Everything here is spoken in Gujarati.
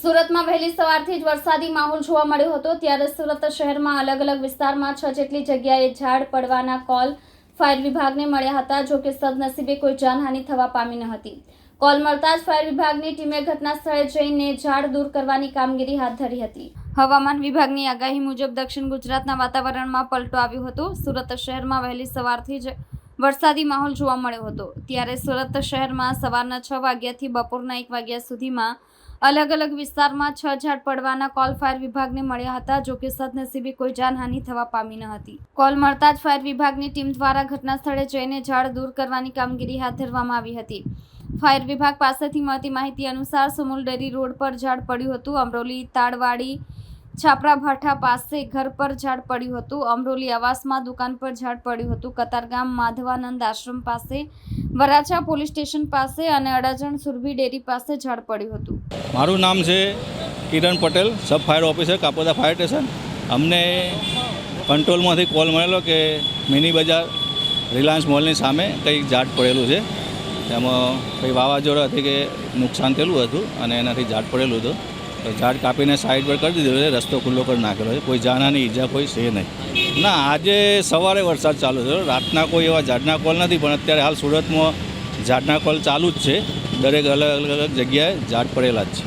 સુરતમાં વહેલી સવારથી જ વરસાદી માહોલ જોવા મળ્યો હતો. ત્યારે સુરત શહેરમાં અલગ અલગ વિસ્તારમાં છ જેટલી જગ્યાએ ઝાડ પડવાના કોલ ફાયર વિભાગને મળ્યા હતા, જો કે સદનસીબે કોઈ જાનહાનિ થવા પામી ન હતી. કોલ મળતા જ ફાયર વિભાગની ટીમે ઘટના સ્થળે જઈને ઝાડ દૂર કરવાની કામગીરી હાથ ધરી હતી. હવામાન વિભાગની આગાહી મુજબ દક્ષિણ ગુજરાતના વાતાવરણમાં પલટો આવ્યો હતો. સુરત શહેરમાં વહેલી સવારથી જ વરસાદી માહોલ જોવા મળ્યો હતો. ત્યારે સુરત શહેરમાં સવારના છ વાગ્યાથી બપોરના એક વાગ્યા સુધીમાં અલગ અલગ વિસ્તારમાં છ ઝાડ પડવાના કોલ ફાયર વિભાગને મળ્યા હતા, જો કે સદનસીબે કોઈ જાનહાનિ થવા પામી ન હતી. કોલ મળતા જ ફાયર વિભાગની ટીમ દ્વારા ઘટના સ્થળે જઈને ઝાડ દૂર કરવાની કામગીરી હાથ ધરવામાં આવી હતી. ફાયર વિભાગ પાસેથી મળતી માહિતી અનુસાર, સુમુલ ડેરી રોડ પર ઝાડ પડ્યું હતું. અમરોલી, તાડવાડી છાપરા ભાઠા પાસે ઘર પર ઝાડ પડ્યું હતું. અમરોલી આવાસમાં દુકાન પર ઝાડ પડ્યું હતું. કતારગામ માધવાનંદ આશ્રમ પાસે, વરાછા પોલીસ સ્ટેશન પાસે અને અડાજણ સુરભી ડેરી પાસે ઝાડ પડ્યું હતું. મારું નામ છે Kiran Patel, sub fire officer, Kapoda fire station. અમને કંટ્રોલમાંથી કોલ મળેલો કે મિની બજાર રિલાયન્સ મોલની સામે કંઈક ઝાડ પડેલું છે. એમાં કંઈ વાવાઝોડાથી કે નુકસાન થયેલું હતું અને એનાથી ઝાડ પડેલું હતું. ઝાડ કાપીને સાઈડ પર કરી દીધું છે, રસ્તો ખુલ્લો કરી નાખેલો છે. કોઈ જાનહાની ઈજા કોઈ છે નહીં. ના, આજે સવારે વરસાદ ચાલુ થયો. રાતના કોઈ એવા ઝાડના કોલ નથી, પણ અત્યારે હાલ સુરતમાં ઝાડના કોલ ચાલુ જ છે. દરેક અલગ અલગ જગ્યાએ ઝાડ પડેલા જ છે.